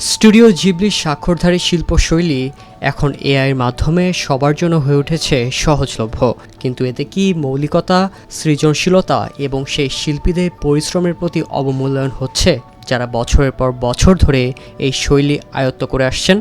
Studio জিবলির স্বাক্ষরধারী শিল্পশৈলী এখন এআইয়ের মাধ্যমে সবার জন্য হয়ে উঠেছে সহজলভ্য। কিন্তু এতে কি মৌলিকতা, সৃজনশীলতা এবং সেই শিল্পীদের পরিশ্রমের প্রতি অবমূল্যায়ন হচ্ছে, যারা বছরের পর বছর ধরে এই শৈলী আয়ত্ত করে আসছেন?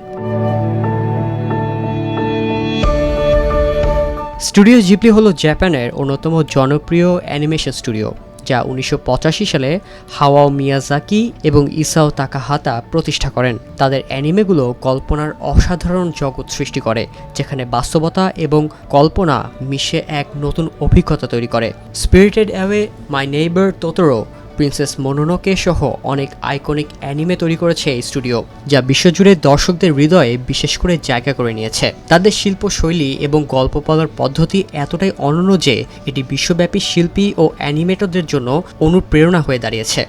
স্টুডিও জিবলি হলো জাপানের অন্যতম জনপ্রিয় অ্যানিমেশন স্টুডিও। যা উনিশশো পঁচাশি সালে হাওয়াও মিয়াজাকি এবং ইসাও তাকাহাতা প্রতিষ্ঠা করেন। তাদের অ্যানিমেগুলো কল্পনার অসাধারণ জগৎ সৃষ্টি করে, যেখানে বাস্তবতা এবং কল্পনা মিশে এক নতুন অভিজ্ঞতা তৈরি করে। Spirited away my neighbour Totoro princess Mononoke সহ অনেক আইকনিক অ্যানিমে তৈরি করেছে এই স্টুডিও, যা বিশ্বজুড়ে দর্শকদের হৃদয়ে বিশেষ করে জায়গা করে নিয়েছে। তাদের শিল্পশৈলী এবং গল্প বলার পদ্ধতি এতটাই অনন্য যে এটি বিশ্বব্যাপী শিল্পী ও অ্যানিমেটরদের জন্য অনুপ্রেরণা হয়ে দাঁড়িয়েছে।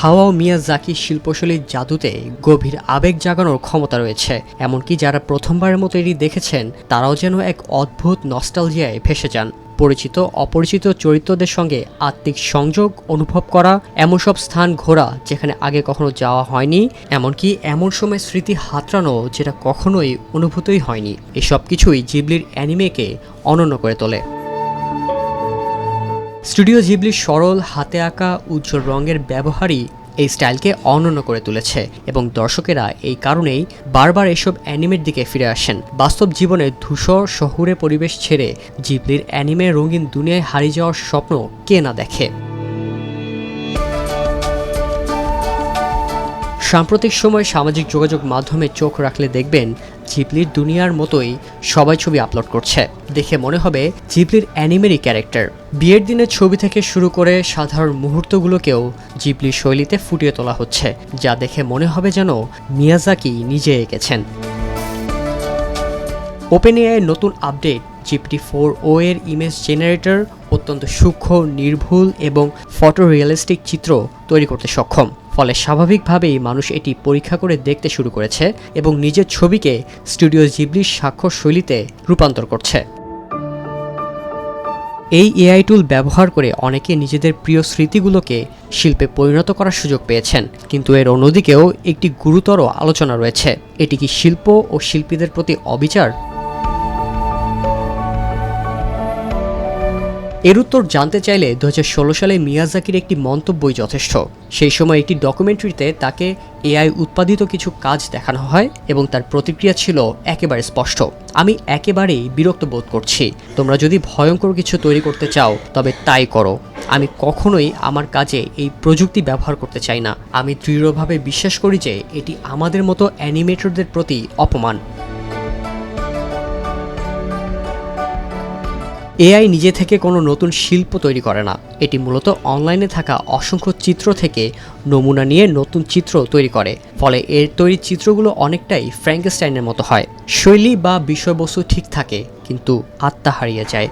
হাওয়াও মিয়াজাকি শিল্পশৈলীর জাদুতে গভীর আবেগ জাগানোর ক্ষমতা রয়েছে। এমনকি যারা প্রথমবারের মতো এটি দেখেছেন, তারাও যেন এক অদ্ভুত নস্টালজিয়ায় ভেসে যান। পরিচিত, অপরিচিত চরিত্রদের সঙ্গে আত্মিক সংযোগ অনুভব করা, এমন সব স্থান ঘোরা যেখানে আগে কখনো যাওয়া হয়নি, এমনকি এমন সময় স্মৃতি হাতড়ানো যেটা কখনোই অনুভূতই হয়নি। এসব কিছুই জিবলির অ্যানিমেকে অনন্য করে তোলে। স্টুডিও জিবলির সরল, হাতে আঁকা, উজ্জ্বল রঙের ব্যবহারই এই স্টাইলকে অনন্য করে তুলেছে এবং দর্শকেরা এই কারণেই বারবার এসব অ্যানিমের দিকে ফিরে আসেন। বাস্তব জীবনে ধূসর শহুরে পরিবেশ ছেড়ে জিবলির অ্যানিমে রঙিন দুনিয়ায় হারিয়ে যাওয়ার স্বপ্ন কে না দেখে? সাম্প্রতিক সময়ে সামাজিক যোগাযোগ মাধ্যমে চোখ রাখলে দেখবেন জিবলির দুনিয়ার মতোই সবাই ছবি আপলোড করছে। দেখে মনে হবে জিবলির অ্যানিমেরই ক্যারেক্টার। বিয়ের দিনের ছবি থেকে শুরু করে সাধারণ মুহূর্তগুলোকেও জিবলির শৈলীতে ফুটিয়ে তোলা হচ্ছে, যা দেখে মনে হবে যেন মিয়াজাকি নিজে এঁকেছেন। ওপেন এআই নতুন আপডেট, জিপটি ফোর ও এর ইমেজ জেনারেটর, অত্যন্ত সূক্ষ্ম, নির্ভুল এবং ফটো রিয়েলিস্টিক চিত্র তৈরি করতে সক্ষম। ফলে স্বাভাবিকভাবেই মানুষ এটি পরীক্ষা করে দেখতে শুরু করেছে এবং নিজের ছবিকে স্টুডিও জিবলির স্বাক্ষর শৈলীতে রূপান্তর করছে। এই এআই টুল ব্যবহার করে অনেকে নিজেদের প্রিয় স্মৃতিগুলোকে শিল্পে পরিণত করার সুযোগ পেয়েছেন। কিন্তু এর অন্যদিকেও একটি গুরুতর আলোচনা রয়েছে। এটি কি শিল্প ও শিল্পীদের প্রতি অবিচার? এর উত্তর জানতে চাইলে দু হাজার ষোলো সালে মিয়াজাকির একটি মন্তব্যই যথেষ্ট। সেই সময় একটি ডকুমেন্টারিতে তাকে এআই উৎপাদিত কিছু কাজ দেখানো হয় এবং তার প্রতিক্রিয়া ছিল একেবারে স্পষ্ট। আমি একেবারেই বিরক্ত বোধ করছি। তোমরা যদি ভয়ঙ্কর কিছু তৈরি করতে চাও, তবে তাই করো। আমি কখনোই আমার কাজে এই প্রযুক্তি ব্যবহার করতে চাই না। আমি দৃঢ়ভাবে বিশ্বাস করি যে এটি আমাদের মতো অ্যানিমেটরদের প্রতি অপমান। এআই নিজে থেকে কোনো নতুন শিল্প তৈরি করে না। এটি মূলত অনলাইনে থাকা অসংখ্য চিত্র থেকে নমুনা নিয়ে নতুন চিত্র তৈরি করে। ফলে এর তৈরি চিত্রগুলো অনেকটাই ফ্র্যাঙ্কেস্টাইনের মতো হয়। শৈলী বা বিষয়বস্তু ঠিক থাকে, কিন্তু আত্মা হারিয়ে যায়।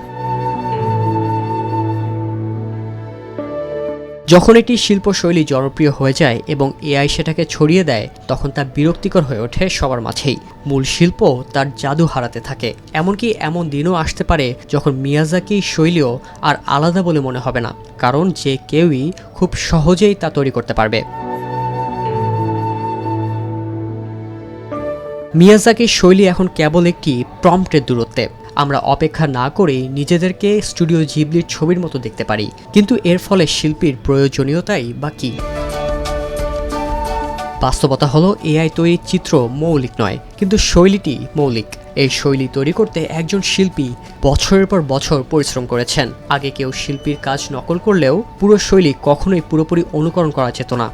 যখন একটি শিল্পশৈলী জনপ্রিয় হয়ে যায় এবং এআই সেটাকে ছড়িয়ে দেয়, তখন তা বিরক্তিকর হয়ে ওঠে সবার মাঝেই। মূল শিল্প তার জাদু হারাতে থাকে। এমনকি এমন দিনও আসতে পারে যখন মিয়াজাকি শৈলীও আর আলাদা বলে মনে হবে না, কারণ যে কেউই খুব সহজেই তা তৈরি করতে পারবে। মিয়াজাকির শৈলী এখন কেবল একটি প্রম্পটের দূরত্বে। আমরা অপেক্ষা না করেই নিজেদেরকে স্টুডিও জিবলির ছবির মতো দেখতে পারি। কিন্তু এর ফলে শিল্পীর প্রয়োজনীয়তাই বা কী? বাস্তবতা হলো এআই তৈরির চিত্র মৌলিক নয়, কিন্তু শৈলীটি মৌলিক। এই শৈলী তৈরি করতে একজন শিল্পী বছরের পর বছর পরিশ্রম করেছেন। আগে কেউ শিল্পীর কাজ নকল করলেও পুরো শৈলী কখনোই পুরোপুরি অনুকরণ করা যেত না।